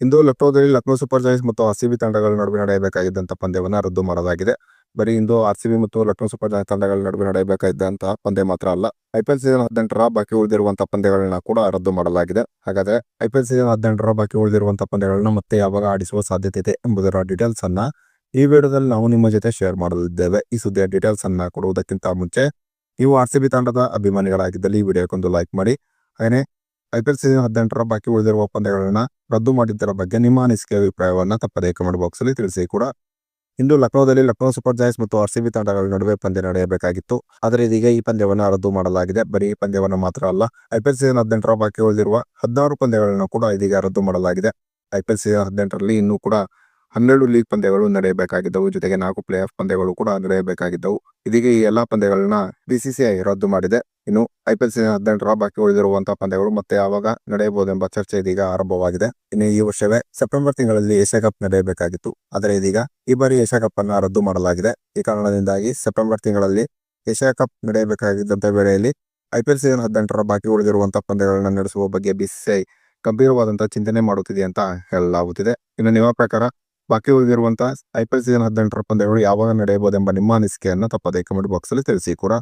ಇಂದು ಲಕ್ನೋದಲ್ಲಿ Lucknow super giants ಮತ್ತು R C B ತಂಡಗಳ ನಡುವೆ ನಡೆಯಬೇಕಾಗಿದ್ದಂಥ ಪಂದ್ಯವನ್ನು ರದ್ದು ಮಾಡಲಾಗಿದೆ. ಬರೀ ಇಂದು ಆರ್ ಸಿಬಿ ಮತ್ತು ಲಕ್ನೋ ಸೂಪರ್ ಜಾಯಿಂಟ್ಸ್ ತಂಡಗಳ ನಡುವೆ ನಡೆಯಬೇಕಾಗಿದ್ದಂತಹ ಪಂದ್ಯ ಮಾತ್ರ ಅಲ್ಲ ಐಪಿಎಲ್ ಸೀಸನ್ ಹದಿನೆಂಟರ ಬಾಕಿ ಉಳಿದಿರುವಂತಹ ಪಂದ್ಯಗಳನ್ನ ಕೂಡ ರದ್ದು ಮಾಡಲಾಗಿದೆ. ಹಾಗಾದ್ರೆ ಐಪಿಎಲ್ ಸೀಸನ್ ಹದಿನೆಂಟರ ಬಾಕಿ ಉಳಿದಿರುವಂತಹ ಪಂದ್ಯಗಳನ್ನ ಮತ್ತೆ ಯಾವಾಗ ಆಡಿಸುವ ಸಾಧ್ಯತೆ ಇದೆ ಎಂಬುದರ ಡೀಟೇಲ್ಸ್ ಅನ್ನ ಈ ವಿಡಿಯೋದಲ್ಲಿ ನಾವು ನಿಮ್ಮ ಜೊತೆ ಶೇರ್ ಮಾಡಲಿದ್ದೇವೆ. ಈ ಸುದ್ದಿಯ ಡೀಟೇಲ್ಸ್ ಅನ್ನ ಕೊಡುವುದಕ್ಕಿಂತ ಮುಂಚೆ, ನೀವು ಆರ್ ಸಿ ಬಿ ತಂಡದ ಅಭಿಮಾನಿಗಳಾಗಿದ್ದಲ್ಲಿ ಈ ವಿಡಿಯೋಕ್ಕೊಂದು ಲೈಕ್ ಮಾಡಿ. ಹಾಗೆ ಐಪಿಎಲ್ ಸೀಸನ್ ಹದಿನೆಂಟರ ಬಾಕಿ ಉಳಿದಿರುವ ಪಂದ್ಯಗಳನ್ನ ರದ್ದು ಮಾಡಿದ್ದರ ಬಗ್ಗೆ ನಿಮ್ಮ ಅನಿಸಿಕೆ ಅಭಿಪ್ರಾಯವನ್ನು ತಪ್ಪದೇ ಕಮೆಂಟ್ ಬಾಕ್ಸ್ ಅಲ್ಲಿ ತಿಳಿಸಿ ಕೂಡ. ಇಂದು ಲಕ್ನೋದಲ್ಲಿ ಲಕ್ನೋ ಸೂಪರ್ ಜಾಯ್ಸ್ ಮತ್ತು ಆರ್ ಸಿಬಿ ತಂಡಗಳ ನಡುವೆ ಪಂದ್ಯ ನಡೆಯಬೇಕಾಗಿತ್ತು. ಆದರೆ ಇದೀಗ ಈ ಪಂದ್ಯವನ್ನು ರದ್ದು ಮಾಡಲಾಗಿದೆ. ಬರೀ ಈ ಪಂದ್ಯವನ್ನ ಮಾತ್ರ ಅಲ್ಲ ಐಪಿಎಲ್ ಸೀಸನ್ ಹದಿನೆಂಟರ ಬಾಕಿ ಉಳಿದಿರುವ ಹದಿನಾರು ಪಂದ್ಯಗಳನ್ನು ಕೂಡ ಇದೀಗ ರದ್ದು ಮಾಡಲಾಗಿದೆ. ಐಪಿಎಲ್ ಸೀಸನ್ ಹದಿನೆಂಟರಲ್ಲಿ ಇನ್ನೂ ಕೂಡ ಹನ್ನೆರಡು ಲೀಗ್ ಪಂದ್ಯಗಳು ನಡೆಯಬೇಕಾಗಿದ್ದವು. ಜೊತೆಗೆ ನಾಲ್ಕು ಪ್ಲೇ ಆಫ್ ಪಂದ್ಯಗಳು ಕೂಡ ನಡೆಯಬೇಕಾಗಿದ್ದವು. ಇದೀಗ ಈ ಎಲ್ಲಾ ಪಂದ್ಯಗಳನ್ನ ಬಿಸಿಸಿಐ ರದ್ದು ಮಾಡಿದೆ. ಇನ್ನು ಐಪಿಎಲ್ ಸೀಸನ್ ಹದಿನೆಂಟರ ಬಾಕಿ ಉಳಿದಿರುವಂತಹ ಪಂದ್ಯಗಳು ಮತ್ತೆ ಯಾವಾಗ ನಡೆಯಬಹುದೆಂಬ ಚರ್ಚೆ ಇದೀಗ ಆರಂಭವಾಗಿದೆ. ಇನ್ನು ಈ ವರ್ಷವೇ ಸೆಪ್ಟೆಂಬರ್ ತಿಂಗಳಲ್ಲಿ ಏಷ್ಯಾ ಕಪ್ ನಡೆಯಬೇಕಾಗಿತ್ತು. ಆದರೆ ಇದೀಗ ಈ ಬಾರಿ ಏಷ್ಯಾ ಕಪ್ ಅನ್ನು ರದ್ದು ಮಾಡಲಾಗಿದೆ. ಈ ಕಾರಣದಿಂದಾಗಿ ಸೆಪ್ಟೆಂಬರ್ ತಿಂಗಳಲ್ಲಿ ಏಷ್ಯಾ ಕಪ್ ನಡೆಯಬೇಕಾಗಿದ್ದಂತ ವೇಳೆಯಲ್ಲಿ ಐಪಿಎಲ್ ಸೀಸನ್ ಹದಿನೆಂಟರ ಬಾಕಿ ಉಳಿದಿರುವಂತಹ ಪಂದ್ಯಗಳನ್ನು ನಡೆಸುವ ಬಗ್ಗೆ ಬಿಸಿಸಿಐ ಗಂಭೀರವಾದಂತಹ ಚಿಂತನೆ ಮಾಡುತ್ತಿದೆ ಅಂತ ಹೇಳಲಾಗುತ್ತಿದೆ. ಇನ್ನು ನಿಮ್ಮ ಪ್ರಕಾರ ಬಾಕಿ ಉಳಿದಿರುವಂತಹ ಐಪಿಎಲ್ ಸೀಸನ್ ಹದಿನೆಂಟರ ಪಂದ್ಯಗಳು ಯಾವಾಗ ನಡೆಯಬಹುದೆಂಬ ನಿಮ್ಮ ಅನಿಸಿಕೆಯನ್ನು ತಪ್ಪದೇ ಕಮೆಂಟ್ ಬಾಕ್ಸ್ ಅಲ್ಲಿ ತಿಳಿಸಿ, ಕೂಡ?